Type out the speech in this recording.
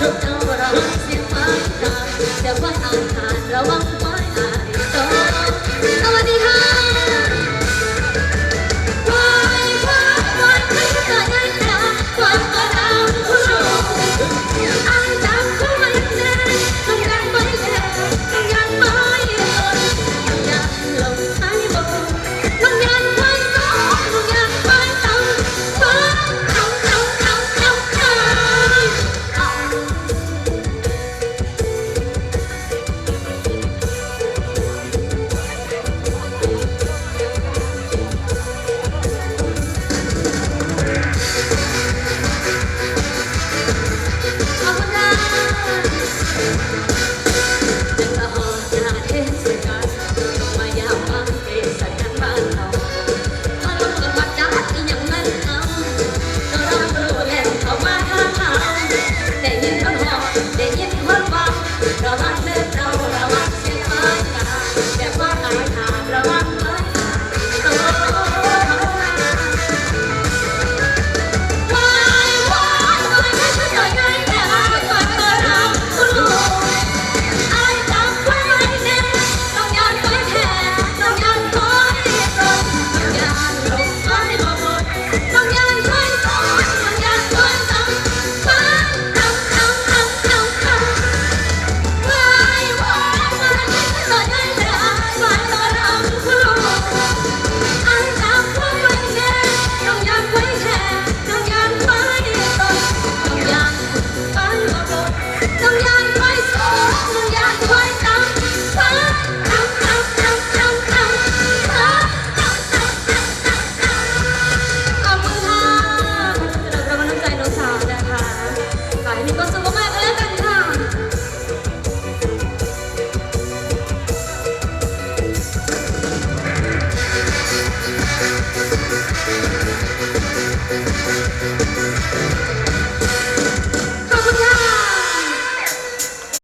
ชุเราเสีฟ้าแต่ว่าอาหารระวัง มีความากกันแล้วกันค่ะ